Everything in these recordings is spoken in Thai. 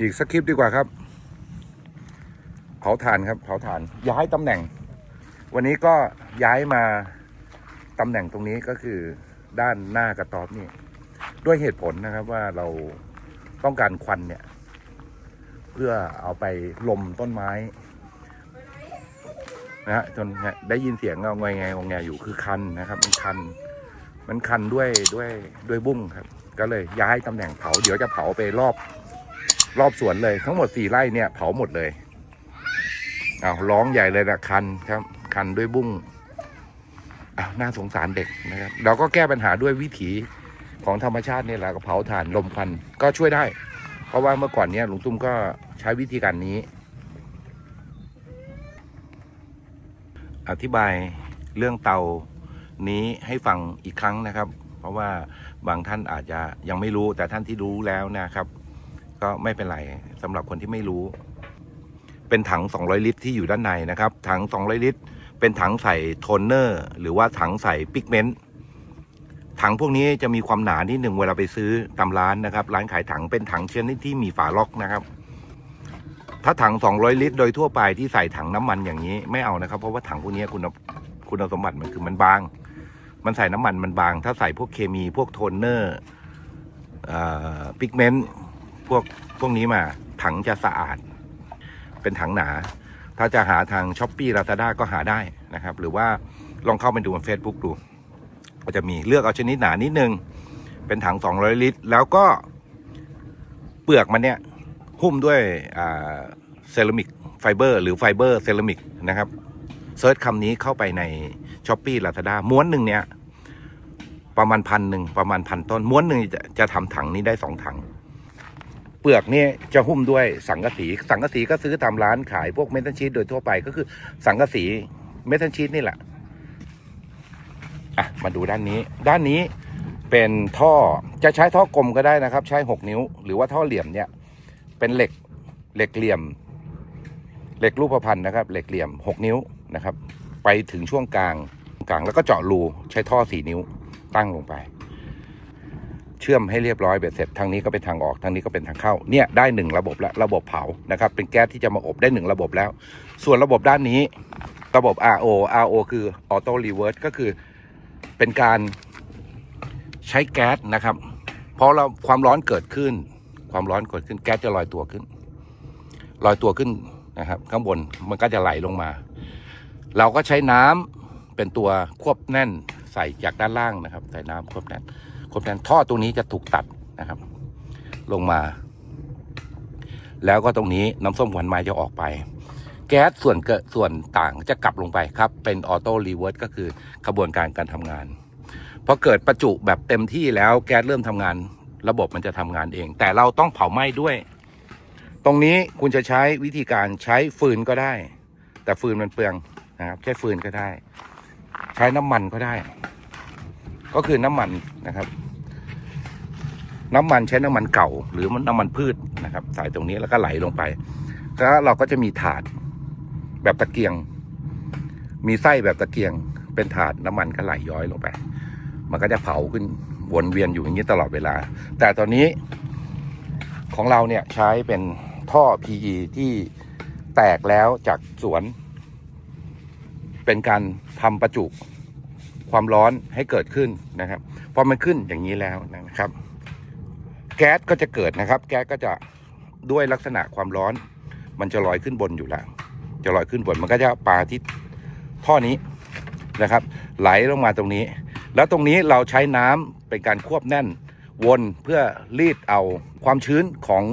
อีกสักคลิปดีกว่าครับ เผาถ่านครับ เผาถ่าน ย้ายตำแหน่ง วันนี้ก็ย้ายมาตำแหน่งตรงนี้ก็คือด้านหน้ากระต๊อบนี่ ด้วยเหตุผลนะครับว่าเราต้องการควันเนี่ย เพื่อเอาไปลมต้นไม้นะฮะจนได้ยินเสียงเงาไงไงงแงอยู่คือคันนะครับ มันคัน มันคันด้วยด้วยด้วยบุ้งครับ ก็เลยย้ายตำแหน่งเผา เดี๋ยวจะเผาไปรอบ รอบสวนเลยทั้งหมดสี่ไร่เนี่ยเผาหมดเลยเอาร้องใหญ่เลยนะคันครับ คันด้วยบุ้งอ้าวน่าสงสารเด็กนะครับ เราก็แก้ปัญหาด้วยวิถีของธรรมชาตินี่แหละก็เผาถ่านลมควันก็ช่วยได้ เพราะว่าเมื่อก่อนเนี้ยลุงตุ้มก็ใช้วิธีการนี้ อธิบายเรื่องเตานี้ให้ฟังอีกครั้งนะครับ เพราะว่าบางท่านอาจจะยังไม่รู้แต่ท่านที่รู้แล้วนะครับ ก็ไม่เป็นไรสำหรับคนที่ไม่รู้ เป็นถัง 200 ลิตรที่อยู่ด้านในนะครับ ถัง 200 ลิตร เป็นถังใส่โทนเนอร์ หรือว่าถังใส่ปิกเมนต์ถังพวกนี้จะมีความหนานิดหนึ่งเวลาไปซื้อตามร้านนะครับ ร้านขายถังเป็นถังเชนิดที่มีฝาล็อกนะครับ ถ้าถัง 200 ลิตร โดยทั่วไปที่ใส่ถังน้ำมันอย่างนี้ไม่เอานะครับ เพราะว่าถังพวกนี้คุณคุณสมบัติมันคือมันบาง มันใส่น้ำมันมันบาง ถ้าใส่พวกเคมีพวกโทนเนอร์ปิกเมนต์ วกพวกนี้มา ถังจะสะอาด เป็นถังหนา ถ้าจะหาทางช้อปปี้ลาซาด้าก็หาได้นะครับ หรือว่าลองเข้าไปดูบน Facebook ดู ก็จะมีเลือกเอาชนิดหนานิดนึง เป็นถัง 200 ลิตร แล้วก็เปลือกมันเนี่ย หุ้มด้วยเซรามิกไฟเบอร์หรือไฟเบอร์เซรามิกนะครับเซิร์ชคำนี้เข้าไปในช้อปปี้ลาซาด้าม้วนหนึ่งเนี่ย ประมาณพันหนึ่งประมาณพันต้น ม้วนหนึ่งจะจะทำถังนี้ได้สองถัง เปลือกนี่จะหุ้มด้วยสังกะสี สังกะสีก็ซื้อตามร้านขายพวกเมทัลชีตโดยทั่วไปก็คือสังกะสีเมทัลชีตนี่แหละอะมาดูด้านนี้ ด้านนี้เป็นท่อจะใช้ท่อกลมก็ได้นะครับ ใช้หกนิ้ว หรือว่าท่อเหลี่ยมเนี่ย เป็นเหล็กเหล็กเหลี่ยม เหล็กรูปพรรณนะครับ เหล็กเหลี่ยมหกนิ้วนะครับ ไปถึงช่วงกลางกลางแล้วก็เจาะรูใช้ท่อสี่นิ้วตั้งลงไป เชื่อมให้เรียบร้อยเบ็ดเสร็จทางนี้ก็เป็นทางออกทางนี้ก็เป็นทางเข้าเนี่ยได้หนึ่งระบบแล้วระบบเผานะครับเป็นแก๊สที่จะมาอบได้หนึ่งระบบแล้ว ส่วนระบบด้านนี้ระบบ RO RO คือ Auto Reverse ก็คือเป็นการใช้แก๊สนะครับพอเราความร้อนเกิดขึ้น ความร้อนเกิดขึ้นแก๊สจะลอยตัวขึ้นลอยตัวขึ้นนะครับ ข้างบนมันก็จะไหลลงมา เราก็ใช้น้ำเป็นตัวควบแน่น ใส่จากด้านล่างนะครับใส่น้ำควบแน่นควบแน่นท่อตรงนี้จะถูกตัดนะครับ ลงมา แล้วก็ตรงนี้น้ำส้มหวานไม้จะออกไป แก๊สส่วนเกิดส่วนต่างจะกลับลงไปครับ เป็นออโต้รีเวิร์สก็คือขบวนการการทำงานพอเกิดประจุแบบเต็มที่แล้วแก๊สเริ่มทำงาน ระบบมันจะทำงานเอง แต่เราต้องเผาไหม้ด้วย ตรงนี้คุณจะใช้วิธีการใช้ฟืนก็ได้ แต่ฟืนมันเปลืองนะครับใช้ฟืนก็ได้ ใช้น้ำมันก็ได้ ก็คือน้ำมันนะครับ น้ำมันใช้น้ำมันเก่า หรือน้ำมันพืชนะครับ ใส่ตรงนี้แล้วก็ไหลลงไปแล้วเราก็จะมีถาดแบบตะเกียง มีไส้แบบตะเกียง เป็นถาดน้ำมันก็ไหลย้อยลงไป มันก็จะเผาขึ้นวนเวียนอยู่อย่างนี้ตลอดเวลา แต่ตอนนี้ของเราเนี่ยใช้เป็นท่อ PE ที่แตกแล้วจากสวน เป็นการทำประจุความร้อนให้เกิดขึ้นนะครับพอมันขึ้นอย่างนี้แล้วนะครับ แก๊สก็จะเกิดนะครับ แก๊สก็จะด้วยลักษณะความร้อน มันจะลอยขึ้นบนอยู่แล้ว จะลอยขึ้นบนมันก็จะปาที่ท่อนี้นะครับ ไหลลงมาตรงนี้ แล้วตรงนี้เราใช้น้ำเป็นการควบแน่นวนเพื่อรีดเอาความชื้นของ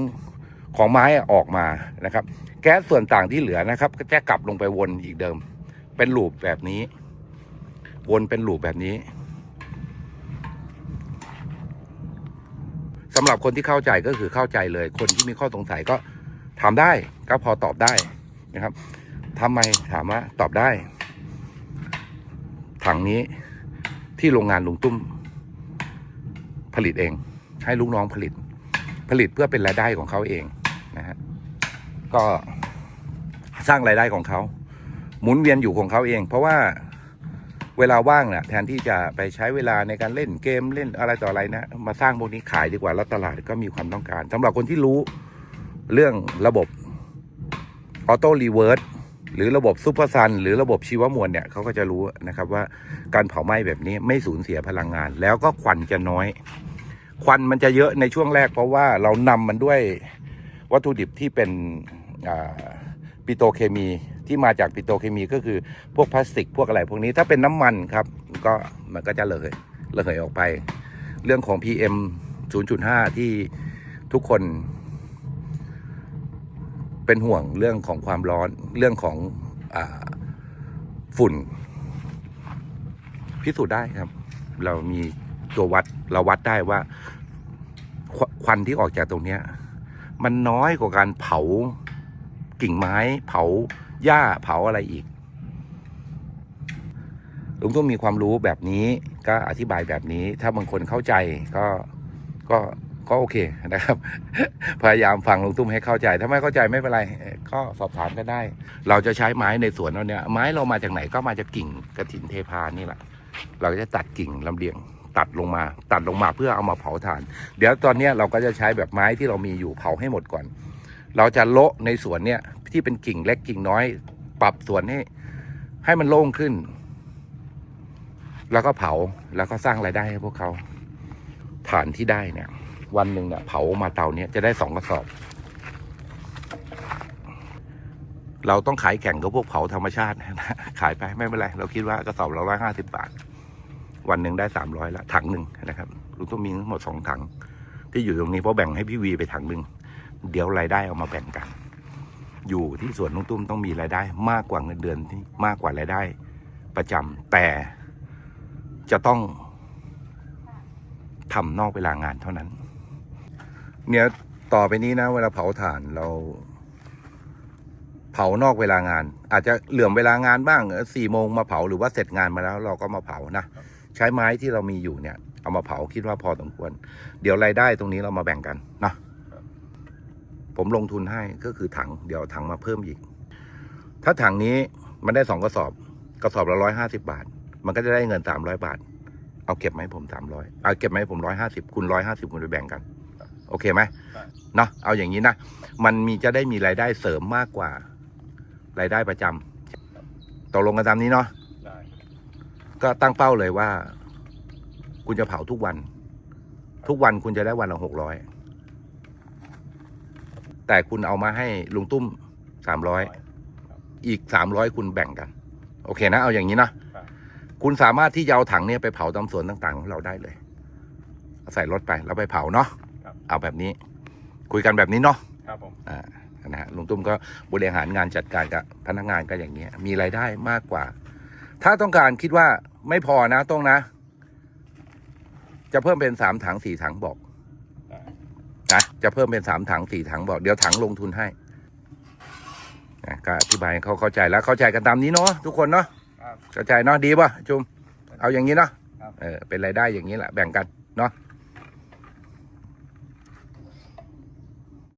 ของไม้ออกมานะครับ แก๊สส่วนต่างที่เหลือนะครับ ก็จะกลับลงไปวนอีกเดิม เป็นลูปแบบนี้ วนเป็นลูปแบบนี้สำหรับคนที่เข้าใจก็คือเข้าใจเลย คนที่มีข้อสงสัยก็ถามได้ก็พอตอบได้นะครับทำไมถามว่าตอบได้ ถังนี้ที่โรงงานลุงตุ้ม ผลิตเอง ให้ลูกน้องผลิต ผลิตเพื่อเป็นรายได้ของเขาเองนะฮะก็สร้างรายได้ของเขา หมุนเวียนอยู่ของเขาเอง เพราะว่าเวลาว่างเนี่ยแทนที่จะไปใช้เวลาในการเล่นเกมเล่นอะไรต่ออะไรนะ มาสร้างพวกนี้ขายดีกว่าแล้วตลาดก็มีความต้องการสำหรับคนที่รู้เรื่องระบบออโต้รีเวิร์สหรือระบบซูเปอร์ซันหรือระบบชีวมวลเนี่ยเขาก็จะรู้นะครับว่าการเผาไหม้แบบนี้ไม่สูญเสียพลังงาน แล้วก็ควันจะน้อย ควันมันจะเยอะในช่วงแรก เพราะว่าเรานำมันด้วยวัตถุดิบที่เป็นปิโตเคมี ที่มาจากปิโตรเคมีก็คือพวกพลาสติกพวกอะไรพวกนี้ถ้าเป็นน้ำมันครับก็มันก็จะระเหยระเหยออกไป เรื่องของ PM 0.5 ที่ทุกคนเป็นห่วงเรื่องของความร้อนเรื่องของอฝุ่น พิสูจน์ได้ครับ เรามีตัววัดเราวัดได้ว่าคควันที่ออกจากตรงนี้มันน้อยกว่าการเผากิ่งไม้เผา หญ้าเผาอะไรอีกลุงต้องมีความรู้แบบนี้ก็อธิบายแบบนี้ ถ้าบางคนเข้าใจก็ก็ก็โอเคนะครับ พยายามฟังลุงตุ้มให้เข้าใจ ถ้าไม่เข้าใจไม่เป็นไร ก็สอบถามกันได้ เราจะใช้ไม้ในสวนเราเนี่ยไม้เรามาจากไหนก็มาจากกิ่งกระถินเทพานี่แหละ เราจะตัดกิ่งลำเลียง ตัดลงมา ตัดลงมาเพื่อเอามาเผาถ่าน เดี๋ยวตอนเนี้เราก็จะใช้แบบไม้ที่เรามีอยู่เผาให้หมดก่อน เราจะโละในสวนเนี่ย ที่เป็นกิ่งเล็กกิ่งน้อย ปรับสวนให้ให้มันโล่งขึ้น แล้วก็เผาแล้วก็สร้างรายได้ให้พวกเขาฐานที่ได้เนี่ย วันหนึ่งเนี่ยเผามาเตาเนี้ยจะได้สองกระสอบ เราต้องขายแข่งกับพวกเผาธรรมชาตินะขายไปไม่เป็นไร เราคิดว่ากระสอบเราร้อยห้าสิบาท วันหนึ่งได้สามร้อยละถังหนึ่งนะครับลุงต้องมีทั้งหมดสองถัง ที่อยู่ตรงนี้เพราะแบ่งให้พี่วีไปถังหนึ่งเดี๋ยวรายได้เอามาแบ่งกัน อยู่ที่สวนลุงตุ้มต้องมีรายได้มากกว่าเงินเดือนที่มากกว่ารายได้ ประจำแต่จะต้องทำนอกเวลางานเท่านั้น เนี่ยต่อไปนี้นะ เวลาเผาถ่านเรา เผานอกเวลางาน อาจจะเหลื่อมเวลางานบ้างสี่โมงมาเผาหรือว่าเสร็จงานมาแล้ว เราก็มาเผานะใช้ไม้ที่เรามีอยู่เนี่ย เอามาเผาคิดว่าพอสมควร เดี๋ยวรายได้ตรงนี้เรามาแบ่งกันนะ ผมลงทุนให้ก็คือถังเดี๋ยวถังมาเพิ่มอีก ถ้าถังนี้มันได้สองกระสอบ กระสอบละร้อยห้าสิบาท มันก็จะได้เงินสามร้อยบาท เอาเก็บมาให้ผมสามร้อยเอาเก็บมาให้ผมร้อยห้าสิบคูณร้อยห้าสิบคุณไปแบ่งกัน โอเคไหมครับเนาะเอาอย่างนี้นะมันมีจะได้มีรายได้เสริมมากกว่ารายได้ประจำตกลงกันตามนี้เนาะได้ก็ตั้งเป้าเลยว่า คุณจะเผาทุกวัน ทุกวันคุณจะได้วันละหกร้อย แต่คุณเอามาให้ลุงตุ้มสามร้อยอีกสามร้อยคุณแบ่งกัน โอเคนะ เอาอย่างนี้นะครับคุณสามารถที่จะเอาถังเนี่ยไปเผาตามสวนต่าง ๆ ของเราได้เลยเอาใส่รถไปแล้วไปเผาเนาะครับเอาแบบนี้ คุยกันแบบนี้เนาะครับผมอ่านะฮะลุงตุ้มก็บริหารงานจัดการกับพนักงานก็อย่างเงี้ย มีรายได้มากกว่า ถ้าต้องการคิดว่าไม่พอนะต้องนะ จะเพิ่มเป็นสามถังสี่ถังบอกได้ นะจะเพิ่มเป็นสามถังสี่ถังบอกเดี๋ยวถังลงทุนให้นะก็อธิบายให้เขาเข้าใจแล้วเข้าใจกันตามนี้เนาะทุกคนเนาะครับเข้าใจเนาะดีป่ะจุมเอาอย่างนี้เนาะครับเออเป็นรายได้อย่างนี้แหละแบ่งกันเนาะค